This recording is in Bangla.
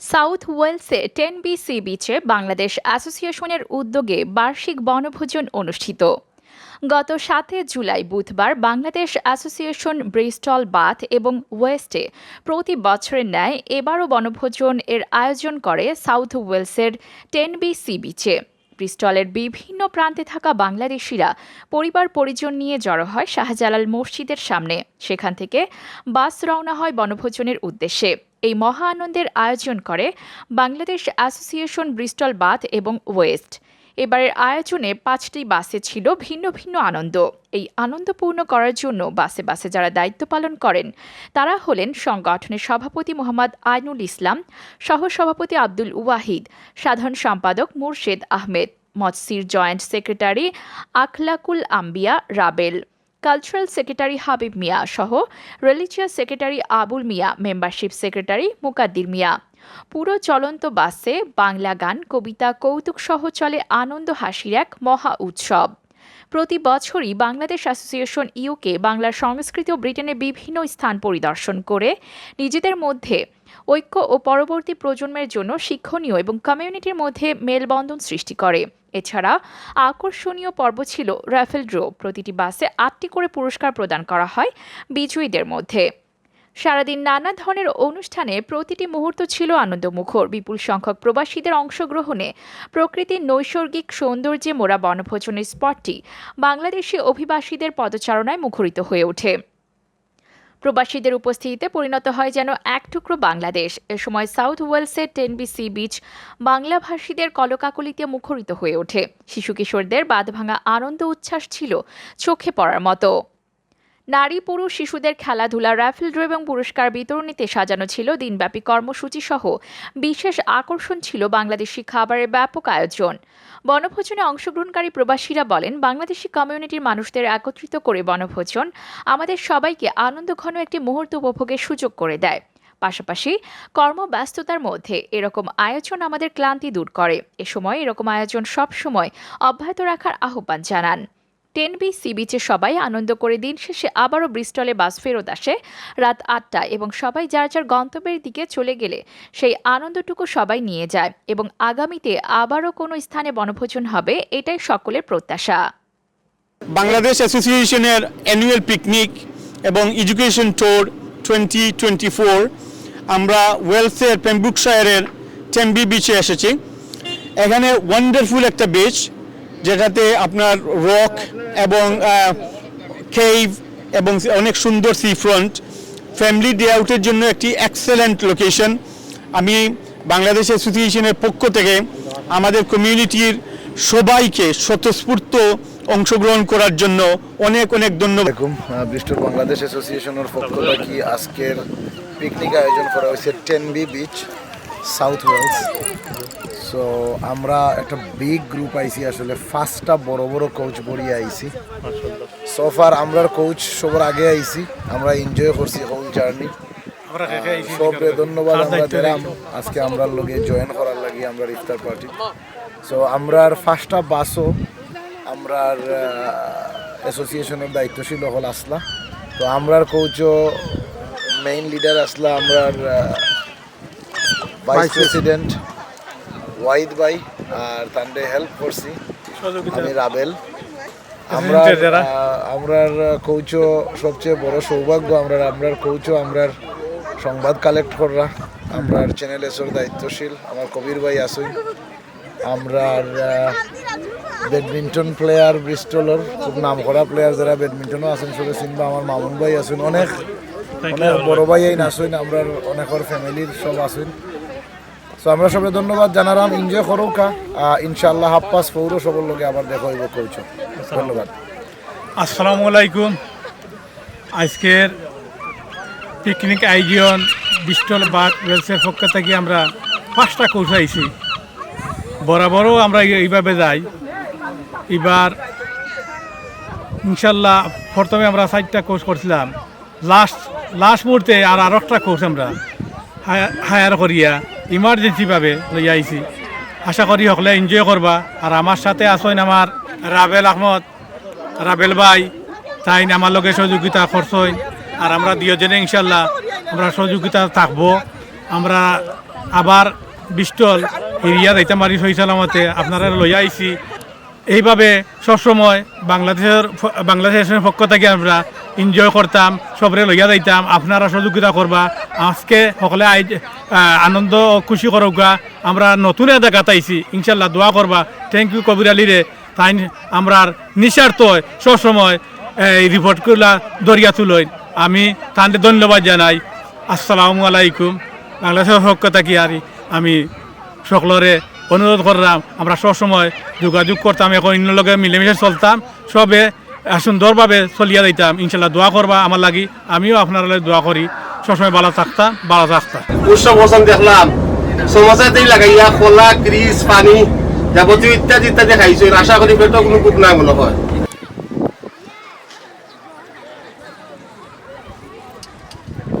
সাউথ ওয়েলসে টেন বি সি বিচে বাংলাদেশ অ্যাসোসিয়েশনের উদ্যোগে বার্ষিক বনভোজন অনুষ্ঠিত। গত সাতই জুলাই বুধবার বাংলাদেশ অ্যাসোসিয়েশন ব্রিস্টল বাথ এবং ওয়েস্টে প্রতি বছরের ন্যায় এবারও বনভোজন এর আয়োজন করে সাউথ ওয়েলসের টেন বি সি বিচে ব্রিস্টলের বিভিন্ন প্রান্তে থাকা বাংলাদেশিরা পরিবার পরিজন নিয়ে জড়ো হয় শাহজালাল মসজিদের সামনে। সেখান থেকে বাস রওনা হয় বনভোজনের উদ্দেশ্যে। এই মহা আনন্দের আয়োজন করে বাংলাদেশ অ্যাসোসিয়েশন ব্রিস্টল বাথ এবং ওয়েস্ট। এবারের আয়োজনে পাঁচটি বাসে ছিল ভিন্ন ভিন্ন আনন্দ। এই আনন্দপূর্ণ করার জন্য বাসে বাসে যারা দায়িত্ব পালন করেন, তারা হলেন সংগঠনের সভাপতি মোহাম্মদ আইনুল ইসলাম, সহসভাপতি আব্দুল ওয়াহিদ, সাধারণ সম্পাদক Murshed Ahmed মৎসির joint secretary Akhlakul Ambia Rabel. Cultural secretary Habib Mia সহ religious secretary Abul Mia, membership secretary Muqaddir Mia. পুরো চলন্ত বাসে বাংলা গান, কবিতা, কৌতুক সহ চলে আনন্দ হাসির এক মহা উৎসব। প্রতি বছরই বাংলাদেশ অ্যাসোসিয়েশন ইউকে বাংলার সংস্কৃতি ও ব্রিটেনের বিভিন্ন স্থান পরিদর্শন করে নিজেদের মধ্যে ঐক্য ও পরবর্তী প্রজন্মের জন্য শিক্ষণীয় এবং কমিউনিটির মধ্যে মেলবন্ধন সৃষ্টি করে। এছাড়া আকর্ষণীয় পর্ব ছিল রাফেল ড্র প্রতিটি বাসে আটটি করে পুরস্কার প্রদান করা হয় বিজয়ীদের মধ্যে। সারাদিন নানা ধরনের অনুষ্ঠানে প্রতিটি মুহূর্ত ছিল আনন্দমুখর। বিপুল সংখ্যক প্রবাসীদের অংশগ্রহণে প্রকৃতির নৈসর্গিক সৌন্দর্যে মোড়া বনভোজনের স্পটটি বাংলাদেশি অভিবাসীদের পদচারণায় মুখরিত হয়ে ওঠে। প্রবাসীদের উপস্থিতিতে পরিণত হয় যেন এক টুকরো বাংলাদেশ। এ সময় সাউথ ওয়েলসের টেনবি সি বিচ বাংলাভাষীদের কলকাকলিতে মুখরিত হয়ে ওঠে। শিশু কিশোরদের বাঁধভাঙা আনন্দ উচ্ছ্বাস ছিল চোখে পড়ার মতো। নারী, পুরুষ, শিশুদের খেলাধুলা রাফেল ড্র এবং পুরস্কার বিতরণীতে সাজানো ছিল দিনব্যাপী কর্মসূচি সহ বিশেষ আকর্ষণ ছিল বাংলাদেশি খাবারের ব্যাপক আয়োজন। বনভোজনে অংশগ্রহণকারী প্রবাসীরা বলেন, বাংলাদেশি কমিউনিটির মানুষদের একত্রিত করে বনভোজন আমাদের সবাইকে আনন্দঘন একটি মুহূর্ত উপভোগের সুযোগ করে দেয়। পাশাপাশি কর্মব্যস্ততার মধ্যে এরকম আয়োজন আমাদের ক্লান্তি দূর করে। এ সময় এরকম আয়োজন সব সময় অব্যাহত রাখার আহ্বান জানান। টেন বি সি বিচে সবাই আনন্দ করে দিন শেষে আবারও ব্রিস্টলে বাস ফেরত আসে। রাত আটটা এবং সবাই যার যার গন্তব্যের দিকে চলে গেলে সেই আনন্দটুকু সবাই নিয়ে যায় এবং আগামীতে আবারও কোনো স্থানে বনভোজন হবে এটাই সকলের প্রত্যাশা। বাংলাদেশ অ্যাসোসিয়েশনের অ্যানুয়াল পিকনিক এবং education tour twenty twenty four, আমরা ওয়েলসের পেম্বুকশায়ারের টেম্বি বিচে এসেছি। এখানে ওয়ান্ডারফুল একটা বিচ যেটাতে আপনার রক এবং কেভ এবং অনেক সুন্দর সি ফ্রন্ট ফ্যামিলি ডে আউটের জন্য একটি এক্সেলেন্ট লোকেশন আমি বাংলাদেশ অ্যাসোসিয়েশনের পক্ষ থেকে আমাদের কমিউনিটির সবাইকে স্বতঃস্ফূর্ত অংশগ্রহণ করার জন্য অনেক অনেক ধন্যবাদ। ব্রিস্টল বাংলাদেশ অ্যাসোসিয়েশনের পক্ষ থেকে আজকের পিকনিক আয়োজন করা হয়েছে? Tenby beach south Wales so আমরা একটা বিগ গ্রুপ আইছি আসলে ফার্স্টটা বড় বড় কোচ বড়িয়ে আইছি। সোফার আমরার কোচ সবার আগে আইছি আমরা এনজয় করছি হোল জার্নি সবরে ধন্যবাদ আমরা দিলাম আজকে আমরা লগে জয়েন করার লাগি আমরা ইফতার পার্টি সো আমরার ফার্স্টটা বাসও আমরার অ্যাসোসিয়েশনের দায়িত্বশীল হল আসলা। তো আমরার কোচও মেইন লিডার আসলা আমরার ভাইস প্রেসিডেন্ট ওয়াহিদ ভাই আর তান্ডে হেল্প করছি। আমি রাবেল। আমরা আমরার কৌচো সবচেয়ে বড় সৌভাগ্য আমরা আমরার কৌচো আমরার সংবাদ কালেক্ট করা আমরার চ্যানেল এসর দায়িত্বশীল আমার কবির ভাই আসুন আমরার ব্যাডমিন্টন প্লেয়ার ব্রিস্টলর খুব নাম করা প্লেয়ার যারা ব্যাডমিন্টনও আছেন সবে চিনবা আমার মামুন ভাই আছেন অনেক। অনেক বড় ভাই। আইন আসুন আমরার অনেকর ফ্যামিলির সব আসুন সো আমরা সবাই ধন্যবাদ, জানালাম এনজয় করুকা ইনশাল্লাহ হাপ্পাস পৌর সবর লগে আবার দেখা হইব কৌচ ধন্যবাদ। আসসালামু আলাইকুম। আজকের পিকনিক আয়োজন বিস্টল বাগ ওয়েলসের পক্ষ থেকে আমরা পাঁচটা কোচ আইছি। বরাবরও আমরা এইভাবে যাই। এবার ইনশাল্লাহ প্রথমে আমরা চারটা কোর্স করছিলাম। লাস্ট লাস্ট মুহূর্তে আর আর একটা কোর্স আমরা হায়ার করিয়া ইমার্জেন্সিভাবে লই আইছি আশা করি সকলে এনজয় করবা আর আমার সাথে আসেন আমার রাবেল আহমদ রাবেল ভাই। তাই আমার লগে সহযোগিতা করছেন আর আমরা দুজনে ইনশাল্লাহ আমরা সহযোগিতা থাকব। আমরা আবার বিষ্টল এরিয়া যাইতে মারি সহি সালামতে আপনারা লইয়া আইছি এইভাবে সবসময় বাংলাদেশের বাংলাদেশের পক্ষ থেকে আমরা এনজয় করতাম, সবরে লইয়া যাইতাম, আপনারা সহযোগিতা করবা, আজকে সকলে আই আনন্দ খুশি করুকা আমরা নতুন একটা গাতাইছি ইনশাল্লাহ দোয়া করবা। থ্যাংক ইউ কবির আলীরে তাই আমরা নিঃস্বার্থ সবসময় এই রিপোর্টগুলা দরিয়া তুলই। আমি তাদের ধন্যবাদ জানাই। আসসালামু আলাইকুম। বাংলাদেশের পক্ষ থেকে আর আমি সকলরে অনুরোধ করলাম, আমরা সবসময় যোগাযোগ করতাম, এখন অন্য লগে মিলেমিশে চলতাম, সবে সুন্দরভাবে চলিয়া দিতাম ইনশাল্লাহ দোয়া করবা আমার লাগি, আমিও আপনার দোয়া করি। সবসময় ভালো থাকতাম ভালো থাকতাম উৎসব বসন দেখলাম সমস্যাতেই লাগাইয়া খোলা ক্রিস পানি যাবতীয় ইত্যাদি ইত্যাদি খাইছো আশা করি পেটও কোনো কুট নাই মনে হয়।